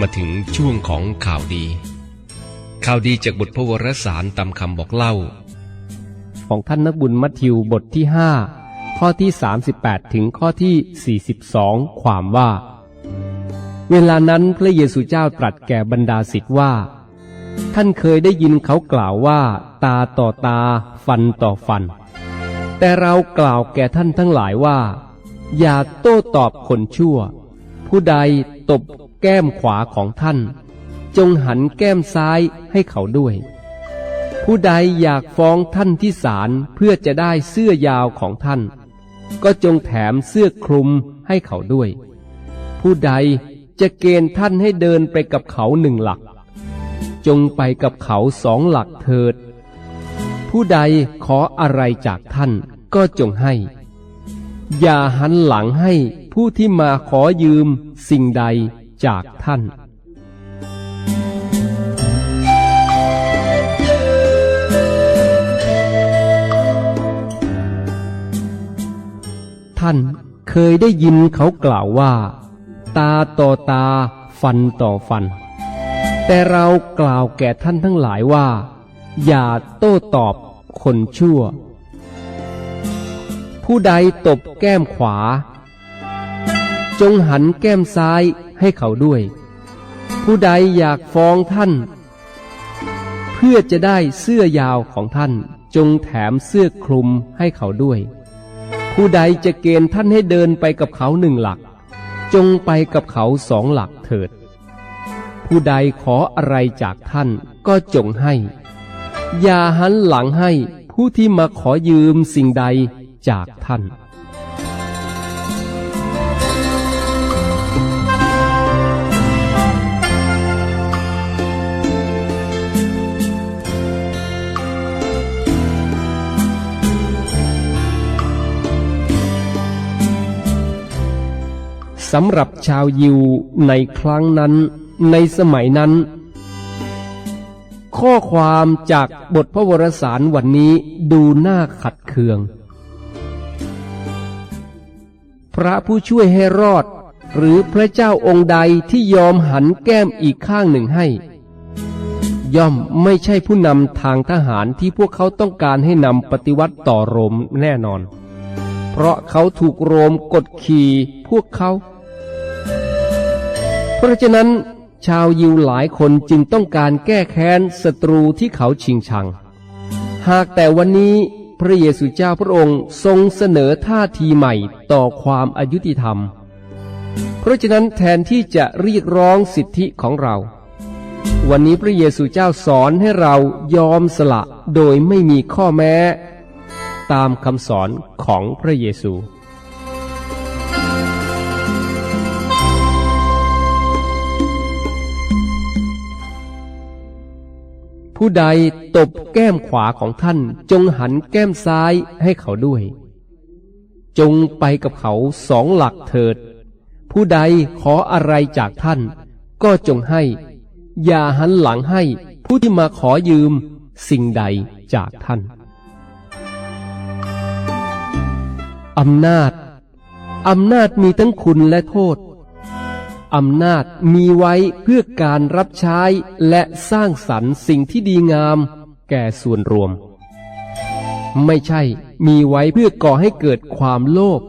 มาถึงช่วงของข่าวดี ข่าวดีจากบทพระวรสารตามคำบอกเล่า ของท่านนักบุญมัทธิวบทที่5ข้อที่ 38 ถึงข้อที่ 42 ความว่า เวลานั้นพระเยซูเจ้าตรัสแก่บรรดาศิษย์ว่า ท่านเคยได้ยินเขากล่าวว่า ตาต่อตาฟันต่อฟัน แต่เรากล่าวแก่ท่านทั้งหลายว่า อย่าโต้ตอบคนชั่ว ผู้ใดตบ แก้มขวาของท่าน จงหันแก้มซ้ายให้เขาด้วย ผู้ใดอยากฟ้องท่านที่ศาลเพื่อจะได้เสื้อยาวของท่าน ก็จงแถมเสื้อคลุมให้เขาด้วย ผู้ใดจะเกณฑ์ท่านให้เดินไปกับเขาหนึ่งหลัก จงไปกับเขาสองหลักเถิด ผู้ใดขออะไรจากท่านก็จงให้ อย่าหันหลังให้ผู้ที่มาขอยืมสิ่งใด จากท่านท่านเคยได้ยินเขากล่าวว่า ตาต่อตาฟันต่อฟัน แต่เรากล่าวแก่ท่านทั้งหลายว่า อย่าโต้ตอบคนชั่ว ผู้ใดตบแก้มขวา จงหันแก้มซ้าย ให้เขาด้วย ผู้ใดอยากฟ้องท่าน เพื่อจะได้เสื้อยาวของท่าน จงแถมเสื้อคลุมให้เขาด้วย ผู้ใดจะเกณฑ์ท่านให้เดินไปกับเขาหนึ่งหลัก จงไปกับเขาสองหลักเถิด ผู้ใดขออะไรจากท่านก็จงให้ อย่าหันหลังให้ผู้ที่มาขอยืมสิ่งใดจากท่าน สำหรับชาวยิวในครั้งนั้น ในสมัยนั้น ข้อความจากบทพระวรสารวันนี้ดูน่าขัดเคือง พระผู้ช่วยให้รอด หรือพระเจ้าองค์ใดที่ยอมหันแก้มอีกข้างหนึ่งให้ ย่อมไม่ใช่ผู้นำทางทหารที่พวกเขาต้องการให้นำปฏิวัติต่อโรมแน่นอนเพราะเขาถูกโรมกดขี่พวกเขา เพราะฉะนั้น ชาวยิวหลายคนจึงต้องการแก้แค้นศัตรูที่เขาชิงชัง หากแต่วันนี้พระเยซูเจ้าพระองค์ทรงเสนอท่าทีใหม่ต่อความอายุติธรรม เพราะฉะนั้นแทนที่จะเรียกร้องสิทธิของเรา วันนี้พระเยซูเจ้าสอนให้เรายอมสละโดยไม่มีข้อแม้ ตามคำสอนของพระเยซู ผู้ใดตบแก้มขวาของท่าน จงหันแก้มซ้ายให้เขาด้วย จงไปกับเขาสองหลักเถิด ผู้ใดขออะไรจากท่าน ก็จงให้ อย่าหันหลังให้ผู้ที่มาขอยืมสิ่งใดจากท่าน อำนาจ อำนาจมีทั้งคุณและโทษ อำนาจมีไว้เพื่อการรับใช้และสร้างสรรค์สิ่งที่ดีงาม แก่ส่วนรวม ไม่ใช่มีไว้เพื่อก่อให้เกิดความโลภ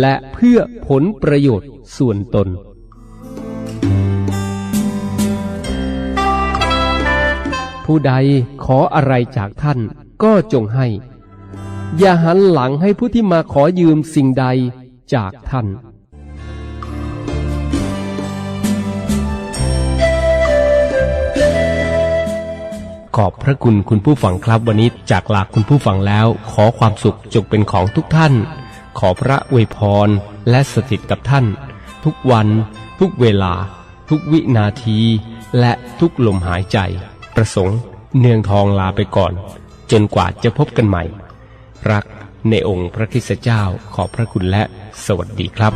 และเพื่อผลประโยชน์ส่วนตน ผู้ใดขออะไรจากท่านก็จงให้ อย่าหันหลังให้ผู้ที่มาขอยืมสิ่งใดจากท่าน ขอบพระคุณคุณผู้ฟังครับวันนี้จากลาคุณผู้ฟังแล้ว ขอความสุขจงเป็นของทุกท่าน ขอพระอวยพรและสถิตกับท่าน ทุกวัน ทุกเวลา ทุกวินาที และทุกลมหายใจ ประสงค์เนืองทองลาไปก่อน จนกว่าจะพบกันใหม่ รักในองค์พระคิสเจ้าขอบพระคุณและสวัสดีครับ